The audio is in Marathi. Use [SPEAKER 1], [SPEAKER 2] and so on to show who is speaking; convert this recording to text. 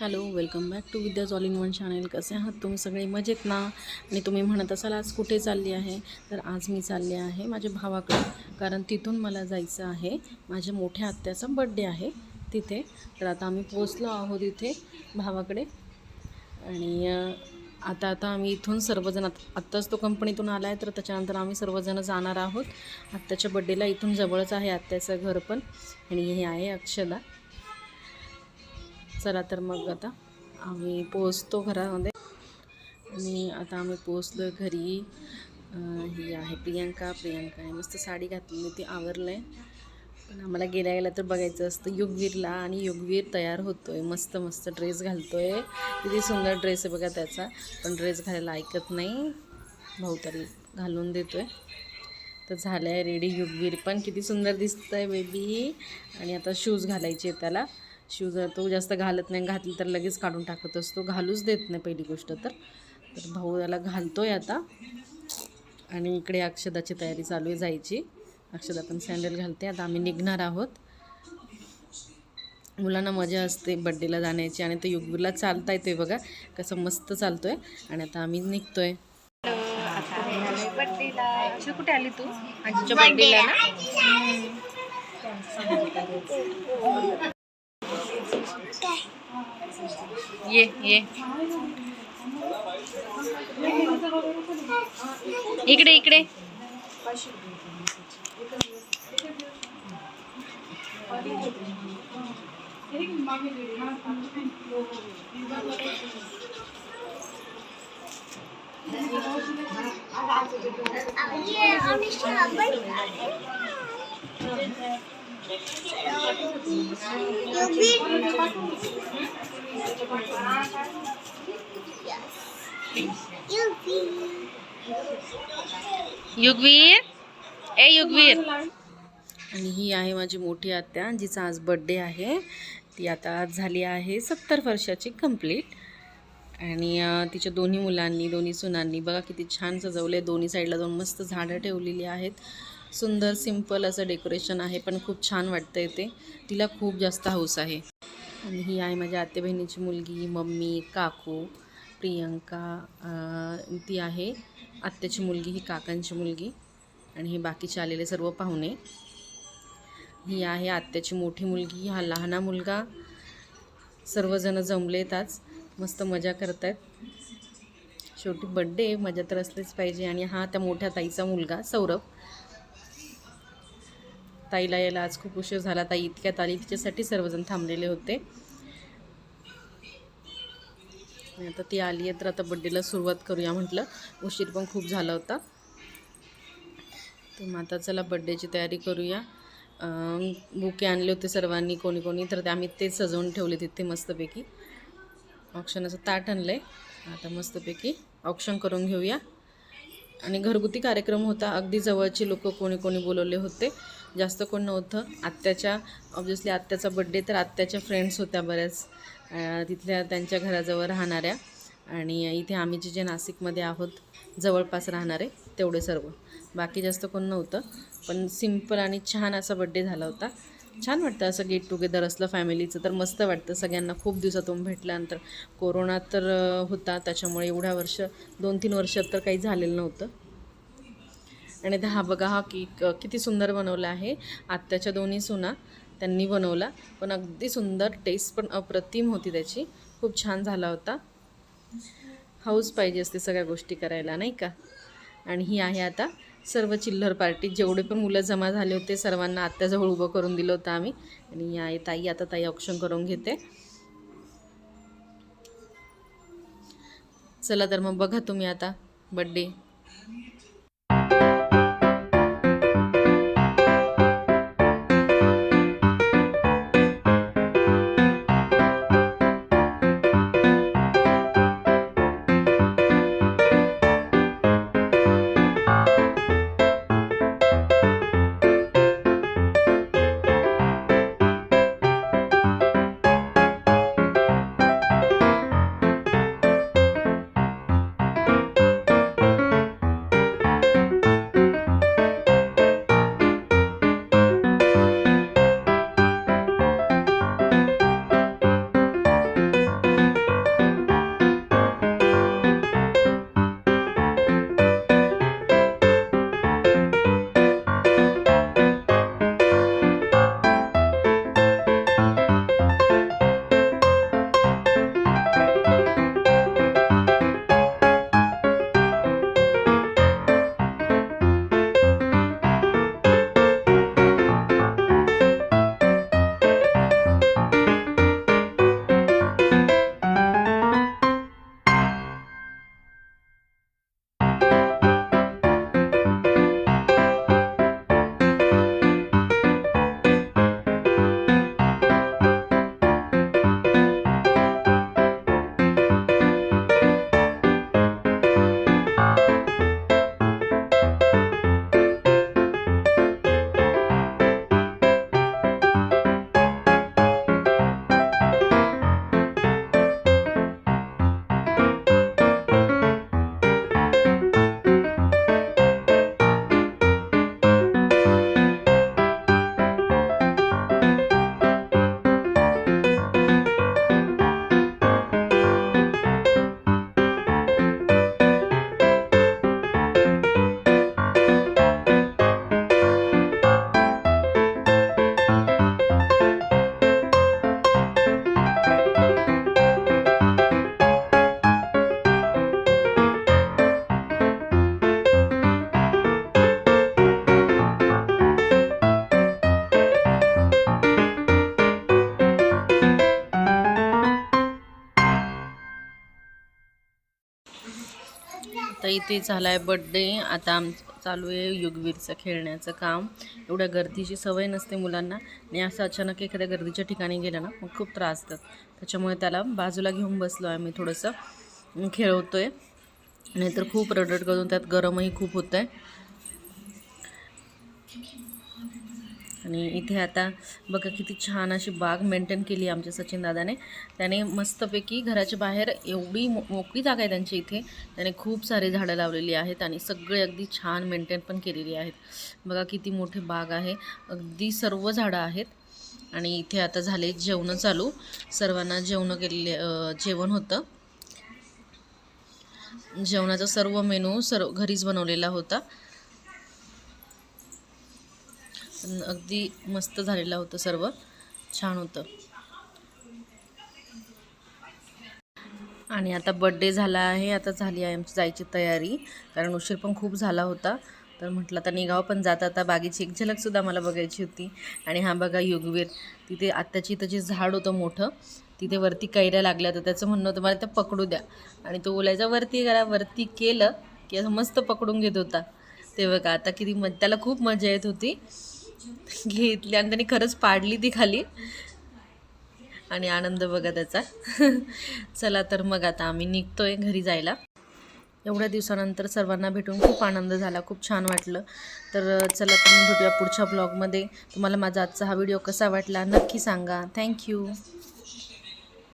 [SPEAKER 1] Hello welcome back to Vidya's all in one channel. कसे आहात तुम्ही? सगळे मजेत ना? आणि तुम्ही म्हणत असाल आज कुठे चालली आहे? तर आज मी चालले आहे माझ्या भावाकडे कारण तिथून मला जायचं आहे. माझ्या मोठ्या आत्याचा बड्डे आहे तिथे. तर आता आम्ही पोचलो आहोत इथे भावाकडे. आणि आता आता आम्ही इथून सर्वजण आत्ताच तो कंपनीतून आला आहे तर त्याच्यानंतर आम्ही सर्वजण जाणार आहोत. आत्याच्या बड्डेला इथून जवळच आहे आत्याचं घर पण. आणि हे आहे अक्षदा. चला तर मग आता आम्ही पोचतो घरामध्ये. आणि आता आम्ही पोचलो घरी. ही आहे प्रियंका. प्रियंका आहे मस्त साडी घातली ती आवरलं आहे पण आम्हाला गेल्या गेल्या तर बघायचं असतं युगवीरला आणि युगवीर तयार होतो आहे मस्त मस्त ड्रेस घालतो आहे किती सुंदर ड्रेस आहे बघा त्याचा. पण ड्रेस घालायला ऐकत नाही. भाऊ तरी घालून देतो आहे तर झालं आहे रेडी युगवीर पण किती सुंदर दिसतं आहे बेबी आणि आता शूज घालायचे त्याला. त्याला शूज तो जास्त घालत नाही. घातली तर लगेच काढून टाकत असतो. घालूच देत नाही पहिली गोष्ट तर. तर भाऊ त्याला घालतो आहे आता. आणि इकडे अक्षदाची तयारी चालू आहे जायची. अक्षदा पण सँडल घालते. आता आम्ही निघणार आहोत. मुलांना मजा असते बड्डेला जाण्याची आणि तो युगवीरला चालता येतोय बघा. कसं मस्त चालतोय. आणि आता आम्ही निघतोय. बड्डेला कुठे आली तू? आजीच्या बड्डेला ना? ये ये. इकडे इकडे. युगवीर? ए युगवीर. आणि ही आहे माझी मोठी आत्या जिचा आज बड्डे आहे. ती आता आज झाली आहे सत्तर वर्षाची कंप्लीट आणि तिच्या दोन्ही मुलांनी दोन्ही सुनांनी बघा किती छान सजवले दोन्ही साईडला दोन मस्त झाडं ठेवलेली आहेत. सुंदर सिंपल असं डेकोरेशन आहे पण खूप छान वाटतं ते. तिला खूप जास्त हौस आहे. आणि ही आहे माझ्या आत्या बहिणीची मुलगी मम्मी काकू प्रियंका ती आहे. आत्याची मुलगी ही काकांची मुलगी. आणि हे बाकीचे आलेले सर्व पाहुणे. ही आहे आत्याची मोठी मुलगी हा लहाना मुलगा. सर्वजण जमलेत आज. मस्त मजा करत आहेत शेवटी बड्डे मजा तर असलीच पाहिजे. आणि हा त्या मोठ्या ताईचा मुलगा सौरभ. ताईला यायला आज खूप उशीर झाला. ताई इतक्यात आली. तिच्यासाठी सर्वजण थांबलेले होते. आता ती आली आहे तर आता बड्डेला सुरुवात करूया म्हटलं. उशीर पण खूप झाला होता. तर मग आता चला बड्डेची तयारी करूया. बुके आणले होते सर्वांनी कोणी कोणी. तर ते आम्ही ते सजवून ठेवले तिथे मस्तपैकी. ऑप्शनाचं ताट आणलं आहे आता मस्तपैकी ऑप्शन करून घेऊया. आणि घरगुती कार्यक्रम होता. अगदी जवळचे लोक कोणी कोणी बोलवले होते. जास्त कोण नव्हतं. आत्याच्या ऑब्विसली आत्याचा बड्डे तर आत्याच्या फ्रेंड्स होत्या बऱ्याच. तिथल्या त्यांच्या घराजवळ राहणाऱ्या. आणि इथे आम्ही जे जे नाशिकमध्ये आहोत जवळपास राहणारे तेवढे सर्व. बाकी जास्त कोण नव्हतं. पण सिंपल आणि छान असा बड्डे झाला होता. छान वाटतं असं गेट टुगेदर असलं फॅमिलीचं तर मस्त वाटतं सगळ्यांना. खूप दिवसातून भेटल्यानंतर. कोरोना तर होता. त्याच्यामुळे एवढ्या वर्ष दोन तीन वर्षात तर काही झालेलं नव्हतं. आणि हा बघा हा केक किती सुंदर बनवला आहे. आत्याच्या दोन्ही सुना त्यांनी बनवला. पण अगदी सुंदर टेस्ट पण अप्रतिम होती त्याची. खूप छान झाला होता. हाऊस पाहिजे असते सगळ्या गोष्टी करायला नाही का? आणि ही आहे आता सर्व चिल्लर पार्टी जेवढे पण मुलं जमा झाले होते सर्वांना आत्याजवळ उभं करून दिलं होतं आम्ही. आणि या ताई आता ताई ऑप्शन करून घेते. चला तर मग बघा तुम्ही आता बड्डे तर इथे झाला आहे बड्डे आता आम चालू आहे युगवीरचं खेळण्याचं काम. एवढ्या गर्दीची सवय नसते मुलांना. आणि असं अचानक एखाद्या गर्दीच्या ठिकाणी गेलं ना मग खूप त्रास देतात त्याच्यामुळे त्याला बाजूला घेऊन बसलो आहे मी थोडंसं. खेळवतो आहे नाहीतर खूप रडरड करून त्यात गरमही खूप होतं आहे आणि इथे आता बघा किती छान अशी बाग मेंटेन केली आहे आमच्या सचिन दादाने. त्याने मस्तपैकी घराच्या बाहेर एवढी मो मोकळी जागा आहे त्यांच्या इथे. त्याने खूप सारे झाडं लावलेली आहेत आणि सगळे अगदी छान मेंटेन पण केलेली आहेत. बघा किती मोठी बाग आहे. अगदी सर्व झाडं आहेत. आणि इथे आता झाले जेवणं चालू. सर्वांना जेवणं केलेले जेवण होतं. जेवणाचा सर्व मेनू सर्व घरीच बनवलेला होता पण अगदी मस्त झालेलं होतं सर्व. छान होतं. आणि आता बड्डे झाला आहे आता झाली आहे आमची जायची तयारी. कारण उशीर पण खूप झाला होता. तर म्हटलं आता निघाव पण जाता आता बागेची एक झलकसुद्धा मला बघायची होती. आणि हा बघा युगवीर तिथे आत्ताची इथं जे झाड होतं मोठं तिथे वरती कैऱ्या लागल्या तर त्याचं म्हणणं होतं मला ते पकडू द्या. आणि तो बोलायचा वरती करा वरती केलं की असं मस्त पकडून घेत होता. ते बघा आता किती म त्याला खूप मजा येत होती. घेतली आणि त्यांनी खरंच पाडली ती खाली. आणि आनंद बघा त्याचा. चला तर मग आता आम्ही निघतोय घरी जायला. एवढ्या दिवसानंतर सर्वांना भेटून खूप आनंद झाला खूप छान वाटलं. तर चला तुम्ही भेटूया पुढच्या ब्लॉगमध्ये तुम्हाला माझा आजचा हा व्हिडिओ कसा वाटला नक्की सांगा. थँक्यू